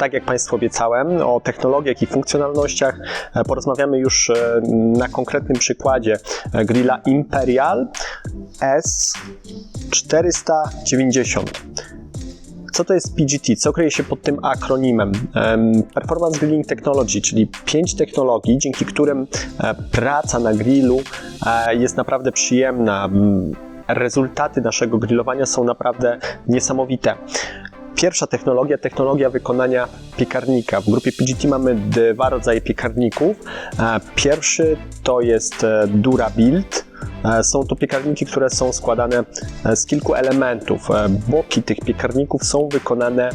tak jak Państwu obiecałem, o technologiach i funkcjonalnościach e, porozmawiamy już e, na konkretnym przykładzie e, grilla Imperial S490. Co to jest PGT? Co kryje się pod tym akronimem? Em, Performance Grilling Technology, czyli pięć technologii, dzięki którym praca na grillu jest naprawdę przyjemna. Mm, Rezultaty naszego grillowania są naprawdę niesamowite. Pierwsza technologia, technologia wykonania piekarnika. W grupie PGT mamy dwa rodzaje piekarników. E, Pierwszy to jest e, Dura Build. E, Są to piekarniki, które są składane e, z kilku elementów. E, Boki tych piekarników są wykonane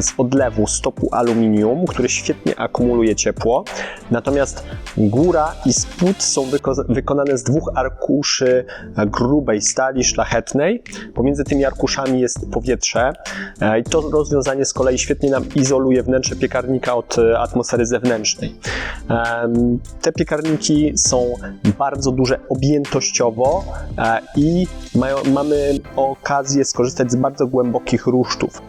z odlewu stopu aluminium, który świetnie akumuluje ciepło. Natomiast góra i spód są wyko- wykonane z dwóch arkuszy grubej stali szlachetnej. Pomiędzy tymi arkuszami jest powietrze i to rozwiązanie z kolei świetnie nam izoluje wnętrze piekarnika od atmosfery zewnętrznej. Te piekarniki są bardzo duże objętościowo e, i mają, mamy okazję skorzystać z bardzo głębokich rusztów.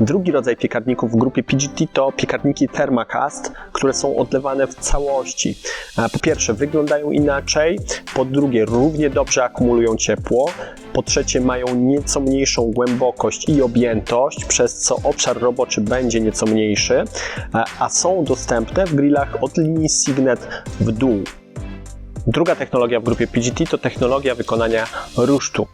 Drugi rodzaj piekarników w grupie PGT to piekarniki Thermacast, które są odlewane w całości. E, Po pierwsze, wyglądają inaczej, po drugie, równie dobrze akumulują ciepło, po trzecie, mają nieco mniejszą głębokość i objętość, przez co obszar roboczy będzie nieco mniejszy, e, a są dostępne w grillach od linii Signet w dół. Druga technologia w grupie PGT to technologia wykonania rusztu.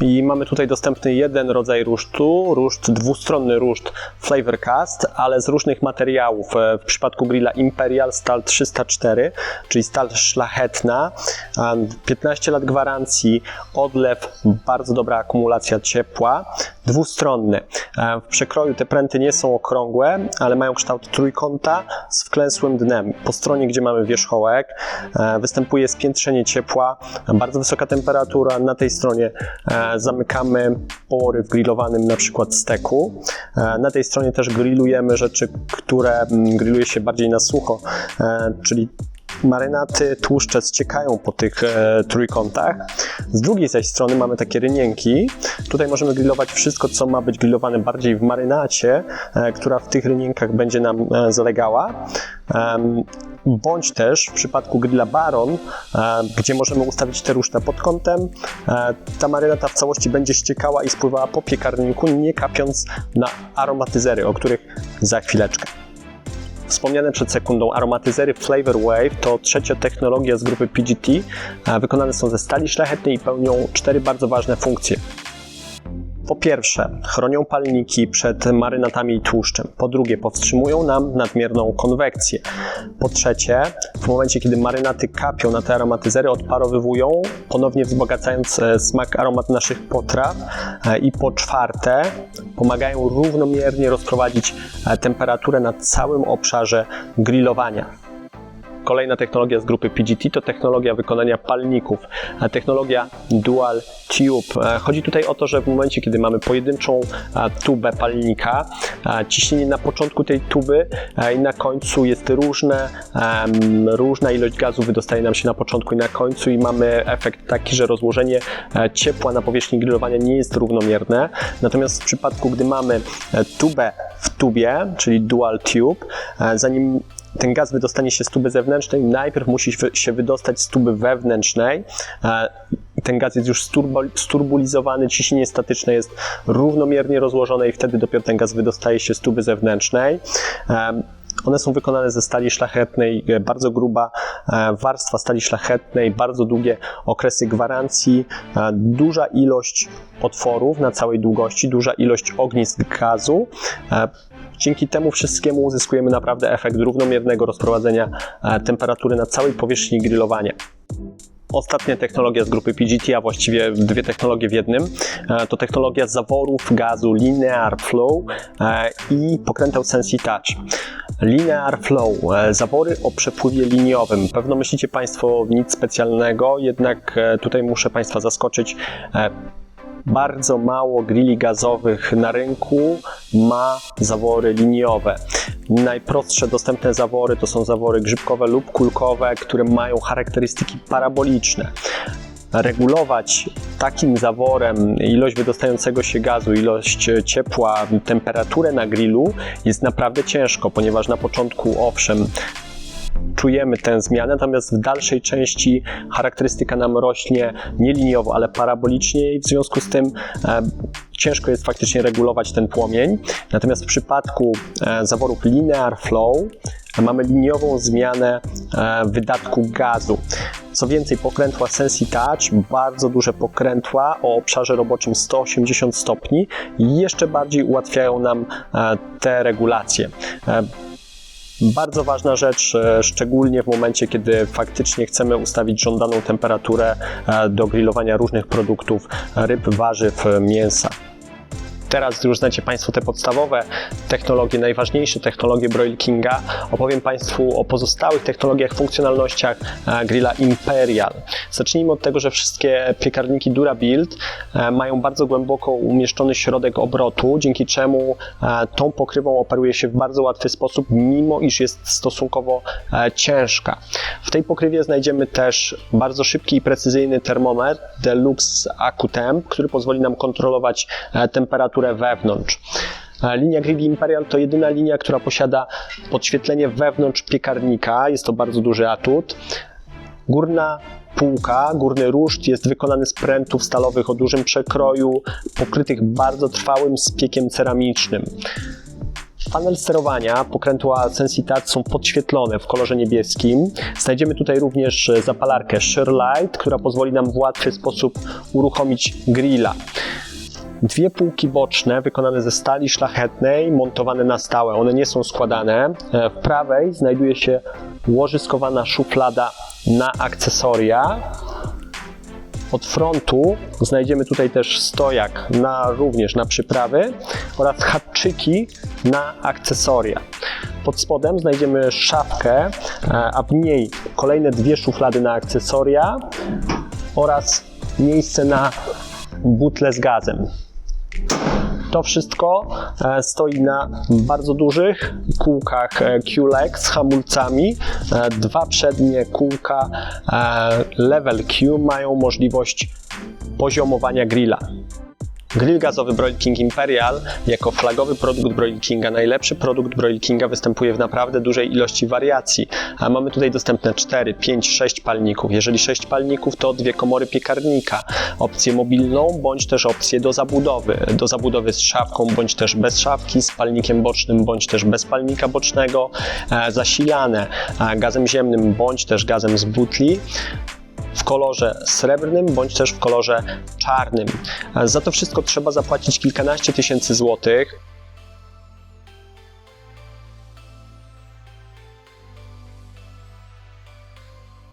I mamy tutaj dostępny jeden rodzaj rusztu, ruszt dwustronny ruszt Flavorcast, ale z różnych materiałów. E, W przypadku grilla Imperial stal 304, czyli stal szlachetna, a 15 lat gwarancji, odlew, bardzo dobra akumulacja ciepła, dwustronny. E, W przekroju te pręty nie są okrągłe, ale mają kształt trójkąta z wklęsłym dnem. Po stronie, gdzie mamy wierzchołek, e, występuje spiętrzenie ciepła, bardzo wysoka temperatura. Na tej stronie e, zamykamy pory w grillowanym na przykład steku. Na tej stronie też grillujemy rzeczy, które mm, grilluje się bardziej na sucho, czyli marynaty, tłuszcze ściekają po tych e, trójkątach. Z drugiej zaś strony mamy takie rynienki. Tutaj możemy grillować wszystko, co ma być grillowane bardziej w marynacie, e, która w tych rynienkach będzie nam e, zalegała. Bądź też w przypadku grilla Baron, e, gdzie możemy ustawić te ruszta pod kątem, e, ta marynata w całości będzie ściekała i spływała po piekarniku, nie kapiąc na aromatyzery, o których za chwileczkę. Wspomniane przed sekundą aromatyzery Flavor Wave to trzecia technologia z grupy PGT. Wykonane są ze stali szlachetnej i pełnią cztery bardzo ważne funkcje. Po pierwsze, chronią palniki przed marynatami i tłuszczem. Po drugie, powstrzymują nam nadmierną konwekcję. Po trzecie, w momencie, kiedy marynaty kapią na te aromatyzery, odparowywują, ponownie wzbogacając e, smak aromat naszych potraw. E, I po czwarte, pomagają równomiernie rozprowadzić e, temperaturę na całym obszarze grillowania. Kolejna technologia z grupy PGT to technologia wykonania palników, technologia Dual Tube. E, Chodzi tutaj o to, że w momencie, kiedy mamy pojedynczą e, tubę palnika, e, ciśnienie na początku tej tuby i na końcu jest różne, różna ilość gazu wydostaje nam się na początku i na końcu i mamy efekt taki, że rozłożenie ciepła na powierzchni grillowania nie jest równomierne. Natomiast w przypadku, gdy mamy tubę w tubie, czyli Dual Tube, zanim ten gaz wydostanie się z tuby zewnętrznej, najpierw musi się wydostać z tuby wewnętrznej. E, Ten gaz jest już sturbulizowany, ciśnienie statyczne jest równomiernie rozłożone i wtedy dopiero ten gaz wydostaje się z tuby zewnętrznej. E, One są wykonane ze stali szlachetnej, e, bardzo gruba warstwa stali szlachetnej, bardzo długie okresy gwarancji, duża ilość otworów na całej długości, duża ilość ognisk gazu. Dzięki temu wszystkiemu uzyskujemy naprawdę efekt równomiernego rozprowadzenia e, temperatury na całej powierzchni grillowania. Ostatnia technologia z grupy PGT, a właściwie dwie technologie w jednym, e, to technologia zaworów gazu Linear Flow e, i pokręteł Sensi Touch. Linear Flow, zawory o przepływie liniowym. Pewno myślicie Państwo nic specjalnego, jednak tutaj muszę Państwa zaskoczyć. Bardzo mało grilli gazowych na rynku ma zawory liniowe. Najprostsze dostępne zawory to są zawory grzybkowe lub kulkowe, które mają charakterystyki paraboliczne. regulować takim zaworem ilość wydostającego się gazu, ilość ciepła, temperaturę na grillu jest naprawdę ciężko, ponieważ na początku owszem czujemy tę zmianę, natomiast w dalszej części charakterystyka nam rośnie nie liniowo, ale parabolicznie i w związku z tym e, ciężko jest faktycznie regulować ten płomień. Natomiast w przypadku e, zaworów linear flow e, mamy liniową zmianę e, wydatku gazu. Co więcej, pokrętła Sensi Touch, bardzo duże pokrętła o obszarze roboczym 180 stopni jeszcze bardziej ułatwiają nam e, te regulacje. E, bardzo ważna rzecz, e, szczególnie w momencie, kiedy faktycznie chcemy ustawić żądaną temperaturę e, do grillowania różnych produktów, ryb, warzyw, e, mięsa. Teraz już znacie Państwo te podstawowe technologie, najważniejsze technologie Broil Kinga. Opowiem Państwu o pozostałych technologiach, funkcjonalnościach e, grilla Imperial. Zacznijmy od tego, że wszystkie piekarniki Durabuild e, mają bardzo głęboko umieszczony środek obrotu, dzięki czemu e, tą pokrywą operuje się w bardzo łatwy sposób, mimo iż jest stosunkowo ciężka. W tej pokrywie znajdziemy też bardzo szybki i precyzyjny termometr Deluxe AcuTemp, który pozwoli nam kontrolować e, wewnątrz. Linia Grilli Imperial to jedyna linia, która posiada podświetlenie wewnątrz piekarnika. Jest to bardzo duży atut. Górna półka, górny ruszt jest wykonany z prętów stalowych o dużym przekroju, pokrytych bardzo trwałym spiekiem ceramicznym. Panel sterowania, pokrętła Sensitouch są podświetlone w kolorze niebieskim. Znajdziemy tutaj również zapalarkę Share Light, która pozwoli nam w łatwy sposób uruchomić grilla. Dwie półki boczne wykonane ze stali szlachetnej, montowane na stałe. One nie są składane. E, W prawej znajduje się łożyskowana szuflada na akcesoria. Od frontu znajdziemy tutaj też stojak na, również na przyprawy oraz haczyki na akcesoria. Pod spodem znajdziemy szafkę, e, a w niej kolejne dwie szuflady na akcesoria oraz miejsce na butle z gazem. To wszystko e, stoi na bardzo dużych kółkach e, Q-Leg z hamulcami. E, Dwa przednie kółka Level Q mają możliwość poziomowania grilla. Grill gazowy Broil King Imperial jako flagowy produkt Broil Kinga, najlepszy produkt Broil Kinga występuje w naprawdę dużej ilości wariacji. A mamy tutaj dostępne 4, 5, 6 palników. Jeżeli 6 palników, to dwie komory piekarnika, opcję mobilną bądź też opcję do zabudowy. Do zabudowy z szafką bądź też bez szafki, z palnikiem bocznym bądź też bez palnika bocznego, e, zasilane e, gazem ziemnym bądź też gazem z butli w kolorze srebrnym bądź też w kolorze czarnym. Za to wszystko trzeba zapłacić kilkanaście tysięcy złotych.